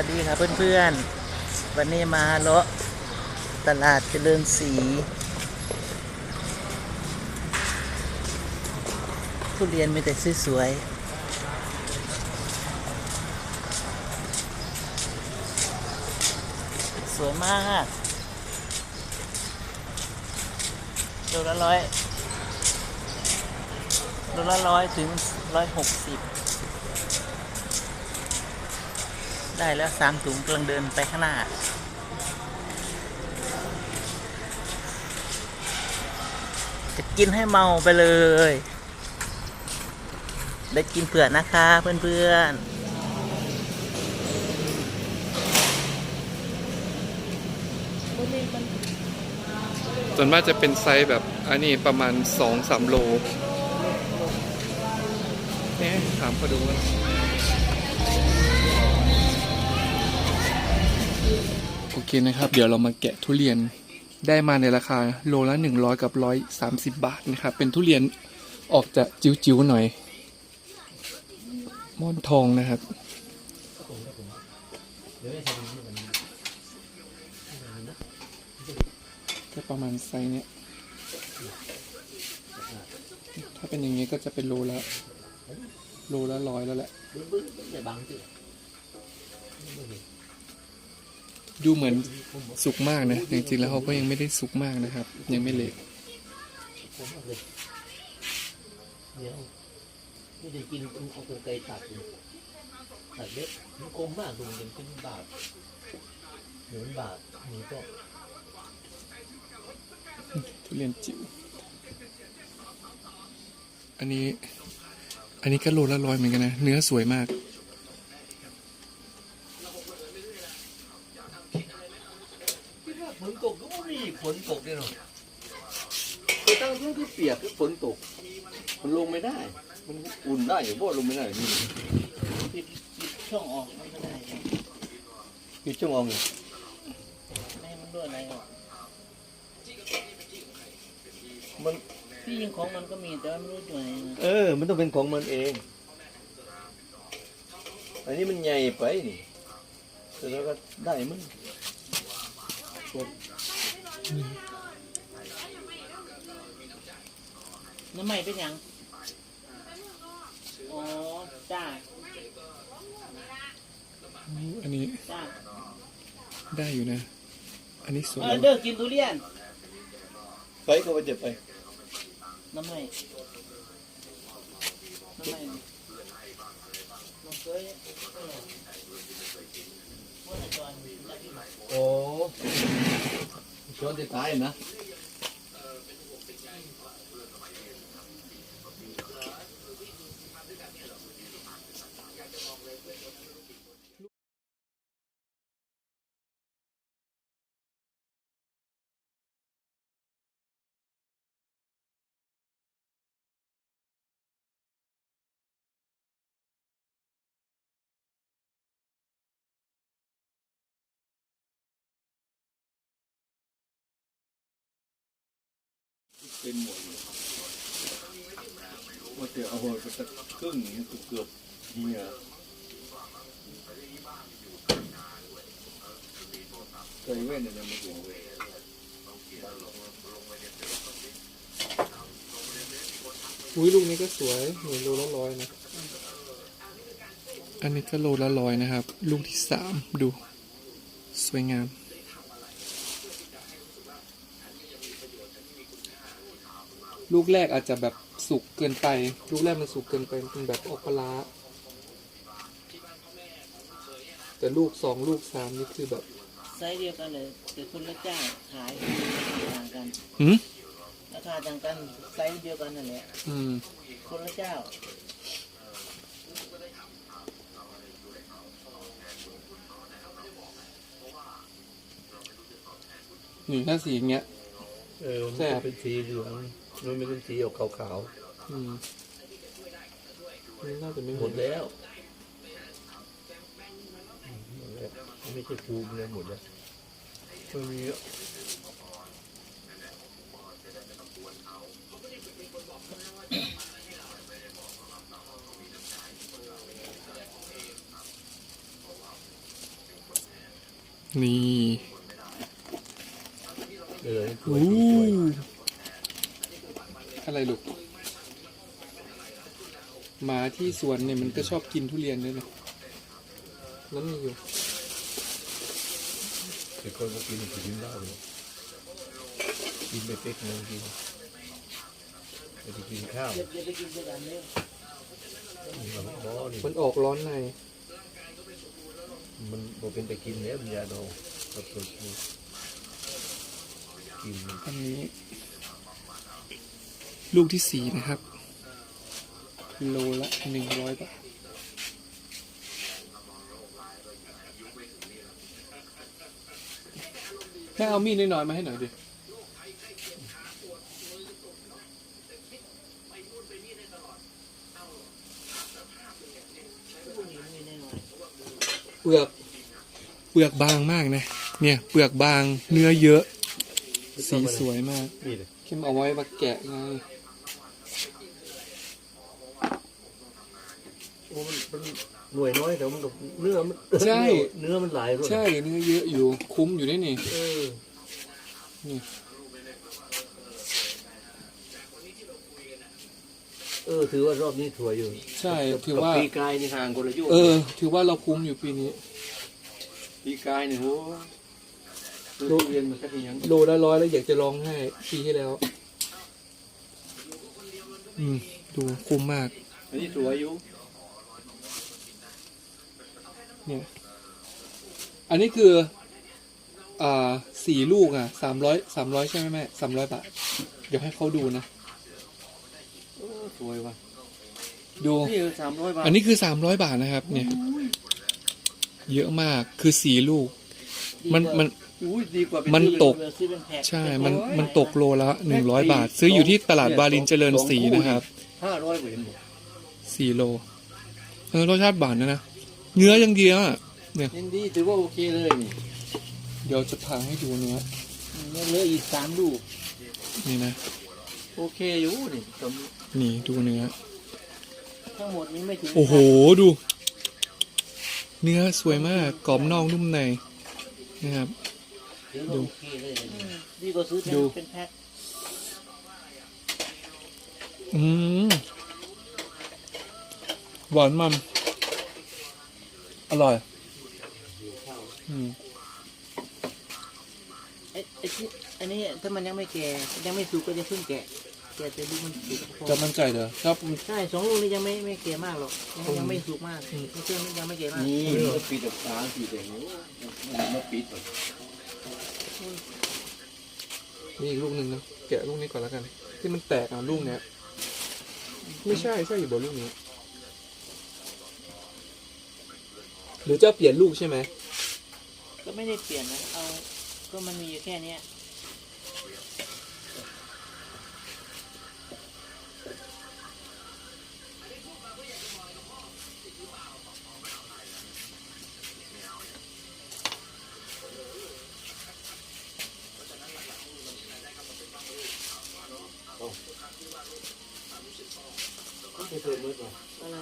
วัสดีครับเพื่อนๆ วันนี้มาเลาะตลาดเจริญศรีทุเรียนมีแต่สวยๆ สวยมากโลละร้อยโลละร้อยถึงร้อยหกสิบ ได้แล้วสามถุงกำลังเดินไปข้างหน้า จะกินให้เมาไปเลย ได้กินเผื่อนะคะเพื่อนๆส่วนมากจะเป็นไซส์แบบอันนี้ประมาณสองสามโลเนี่ยถามเขาดูว่า เคนะครับ เดี๋ยวเรามาแกะทุเรียนได้มาในราคาโลละหนึ่งร้อยกับร้อยสามสิบบาทนะครับ เป็นทุเรียนออกจะจิ๋วๆหน่อย ม่อนทองนะครับก็ประมาณไซส์เนี้ย ถ้าเป็นอย่างนี้ก็จะเป็นโลละ โลละร้อยแล้วแหละ ดูเหมือนสุกมากนะจริงๆแล้วเขาก็ยังไม่ได้สุกมากนะครับ ยังไม่เละเดี๋ยวไม่ได้กินเอากระไกรตัดตัดเล็บมันคมมากตรงนี้เป็นบาทเหมือนบาทนี่ก็ทุเรียนจิ๋วอันนี้ อันนี้ก็โลละร้อยเหมือนกันนะ เนื้อสวยมาก ฝนตกก็ไม่มีฝ นตกเนี่ยหรอกคือตั้งเรื่องที่เปียกคือฝนตก มันลงไม่ได้ มันอุ่นได้อยู่บ่ลงไม่ได้นี่ปิดปิดช่องออกมันก็ได้กี่ชั่วโมงเนี่ยไม่ให้มันรั่วไหลออกมัน ที่ยิงของมันก็มีแต่ว่าไม่รู้อยู่ไหนนะเออ มันต้องเป็นของมันเอง อันนี้มันใหญ่ไปนี่แต่แล้วก็ได้มึง น้ำใหม่เป็นหยังอ๋อจ้าอันนี้จ้าได้อยู่นะ อันนี้สวยเออเด้อกินทุเรียน ไปก็ไปเจ็บไป น้ำใหม่น้ำใหม่น้ำเคยเออว่าแต่ก่อนอยากกินโอ้ชวนจะตายนะ เป็นหมดเลยว่าจะเอาไปสักครึ่งนี้เกือบเฮียเคยเว้นเนี่ยไม่ถึงเลยอุ้ยลูกนี้ก็สวยหนึ่งโลละร้อยนะ อันนี้ก็โลละร้อยนะครับ ลูกที่สามดู สวยงาม ลูกแรกอาจจะแบบสุกเกินไป ลูกแรกมันสุกเกินไปมันเป็นแบบออกปลาร้าแต่ลูกสองลูกสามนี่คือแบบไซส์เดียวกันเลยแต่คนละเจ้าขายต่างกันหืมราคาต่างกันไซส์เดียวกันนั่นแหละอืม คนละเจ้านี่ถ้าสีอย่างเงี้ย เออแซ่บเป็นสีเหลือง มันไม่เป็นสีออกขาวอืมนี่น่าจะไม่ๆหมดแล้วหมดแล้วไม่ใช่ภูมิเลยหมดแล้วมันมีนี่เออสวอู้ยสวยอะไรลูก หมาที่สวนเนี่ยมันก็ชอบกินทุเรียนด้วยนะแล้วมีอยู่แต่คนก็กินกินเหล้าเลยกินไปเป๊กนึงกินไปกินข้าวเดี๋ยวไปกินด้วยกันเนี่ยมันบ่นี่มันออกร้อนใน มันบ่เป็นแต่กินแล้วมันยาดองสดๆนี่กินอันนี้ ลูกที่สี่นะครับ โลละหนึ่งร้อยบาทแม่เอามีดน้อยๆมาให้หน่อยดิเปลือกเปลือกบางมากนะ เนี่ยเปลือกบางเนื้อเยอะ สีสวยมากนี่เลยเข้มเอาไว้มาแกะไง โอ้มันมัน หน่วยน้อยแต่มันก็เนื้อมันใช่ เนื้อมันหลายด้วยใช่เนื้อเยอะอยู่คุ้มอยู่ด้วยนี่ เออนี่ เออ ถือว่ารอบนี้ถั่วอยู่ใช่ถือว่า กับปีกายนี่ห่างคนละยุเออ ถือว่าเราคุ้มอยู่ปีนี้ปีกายเนี่ยโหลูลูกกเรียนมาสักทียังโลละร้อยแล้วอยากจะร้องไห้ปีที่แล้ว อืม ดูคุ้มมาก อันนี้ถั่วอยู่ เนี่ย อันนี้คือ อ่าสี่ลูกอะสามร้อยสามร้อยใช่ไหมแม่สามร้อยบาท เดี๋ยวให้เขาดูนะเออสวยว่ะดู นี่สามร้อยบาทอันนี้คือสามร้อยบาทนะครับ เนี่ย เยอะมากคือสี่ลูก มันมัน อุ้ยดีกว่าไปมันซื้อตกซื้อเป็นแพ็คใช่ มันมันตกโลละหนึ่งร้อยบาท ซื้ออยู่ที่ตลาดวารินเจริญศรีนะครับห้าร้อยกว่าเห็นบอกสี่โลเออรสชาติบานนะนะ เนื้อยังเดียวอะยังดีถือว่าโอเคเลยนี่เดี๋ยวจะพาให้ดูเนื้อเนี่ยเหลืออีกสามลูกนี่นะ โอเคอยู่นี่สมนี่ดูเนื้อทั้งหมดนี้ไม่ถึงโอ้โหดู เนื้อสวยมากกรอบนอกนุ่มในนะครับถือว่าโอเคเลยอืมดีกว่าซื้อเป็นดูเป็นแพ็คอืมหวานมัน อร่อย อืมไอ้ไอ้ที่อันนี้ถ้ามันยังไม่แก่ยังไม่สุกก็จะเพิ่งแกะแกะแต่ลูกมันสุกพอจะมั่นใจเหรอครับ ใช่สองลูกนี้ยังไม่ไม่แก่มากหรอกยังยังไม่สุกมากไม่เชื่อไม่ยังไม่แก่มากนี่มันก็ปิดออกตาปิดอย่างนี้มันมาปิดหมดนี่อีกลูกหนึ่งนะแกะลูกนี้ก่อนแล้วกัน ที่มันแตกอะลูกเนี้ย ไม่ใช่ใช่อยู่บนลูกนี้ หรือจะเปลี่ยนลูกใช่ไหม ก็ไม่ได้เปลี่ยนนะ เอา ก็มันมีอยู่แค่เนี้ย ไม่เคยมืดหรอ อะไร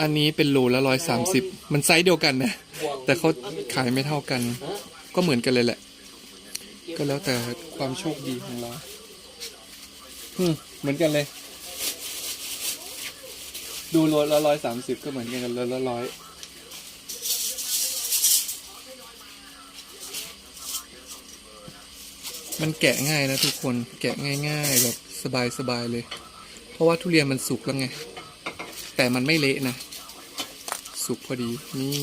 อันนี้เป็นโลละร้อยสามสิบมันไซส์เดียวกันนะ แต่เขาขายไม่เท่ากัน ก็เหมือนกันเลยแหละ ก็แล้วแต่ความโชคดีของเราอืมเหมือนกันเลย ดูโลละร้อยสามสิบก็เหมือนกันกันโลละร้อยมันแกะง่ายนะทุกคนแกะง่าย ๆ แบบสบายๆเลย เพราะว่าทุเรียนมันสุกแล้วไง แต่มันไม่เละนะ สุกพอดี นี่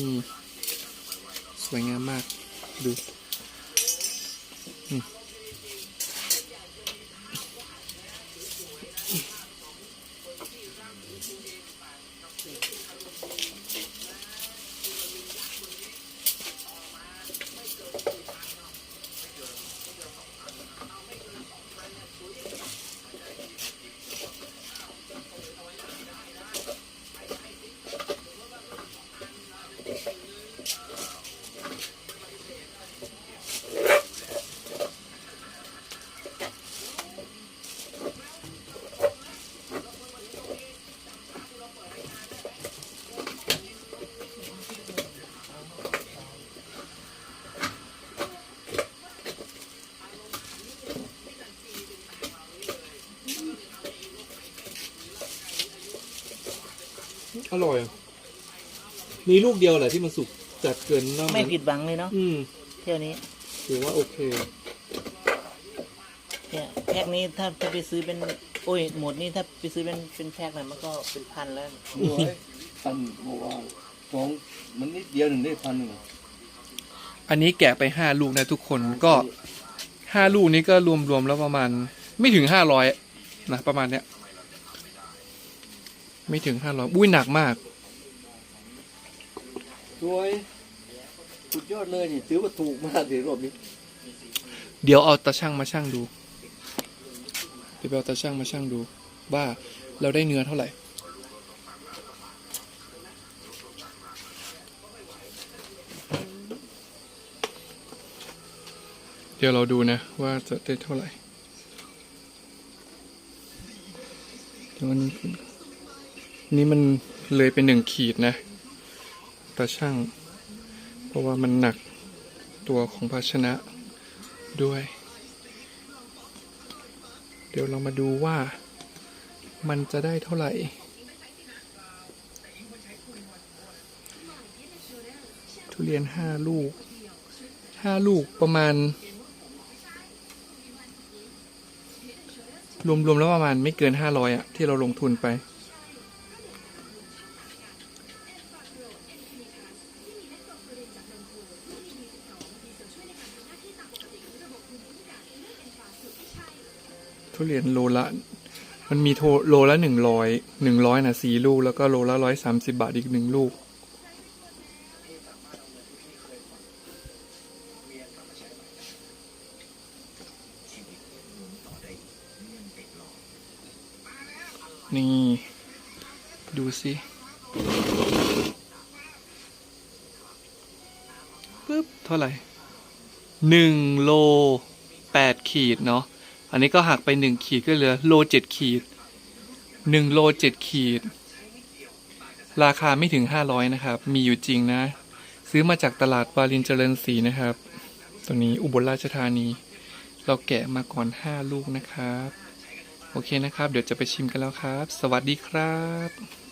สวยงามมากดู อร่อย มีลูกเดียวแหละที่มันสุกจัดเกินนอกไม่นั้นผิดหวังเลยเนาะอืมเที่ยวนี้ถือว่าโอเค เนี่ยแพ็คนี้ถ้าถ้าไปซื้อเป็น โอ้ยหมดนี่ถ้าไปซื้อเป็นเป็นแพ็คน่ะมันก็เป็นพันแล้ว โอ้ยพันบอกว่าสองมันนิดเดียวหนึ่งได้พันหนึ่งอันนี้แกะไปห้าลูกนะทุกคนก็ห้าลูกนี้ก็รวมๆแล้วประมาณ ไม่ถึงห้าร้อยนะประมาณเนี้ย ไม่ถึงห้าร้อยอุ้ยหนักมาก สวยสุดยอดเลยนี่ถือว่าถูกมากถือรอบนี้ เดี๋ยวเอาตาช่างมาช่างดูเดี๋ยวไปเอาตาช่างมาช่างดู ว่าเราได้เนื้อเท่าไหร่เดี๋ยวเราดูนะ ว่าจะได้เท่าไหร่เดี๋ยววันนี้ขึ้น นี่มันเลยเป็นหนึ่งขีดนะตาช่าง เพราะว่ามันหนักตัวของภาชนะด้วย เดี๋ยวเรามาดูว่ามันจะได้เท่าไหร่ทุเรียนห้าลูกห้าลูกประมาณ รวมๆแล้วประมาณไม่เกินห้าร้อยอะที่เราลงทุนไป ทุเรียนโลละ มันมีโทโลละหนึ่งร้อยหนึ่งร้อยนะสี่ลูก แล้วก็โลละร้อยสามสิบาทอีกหนึ่งลูก นี่ ดูสิปึ๊บ เท่าไหร่หนึ่งโลแปดขีดเนาะ อันนี้ก็หักไปหนึ่งขีดก็เหลือโลเจ็ดขีดหนึ่งโลเจ็ดขีด ราคาไม่ถึงห้าร้อยนะครับ มีอยู่จริงนะ ซื้อมาจากตลาดวารินเจริญศรีนะครับ ตัวนี้อุบลราชธานี เราแกะมาก่อนห้าลูกนะครับ โอเคนะครับ เดี๋ยวจะไปชิมกันแล้วครับ สวัสดีครับ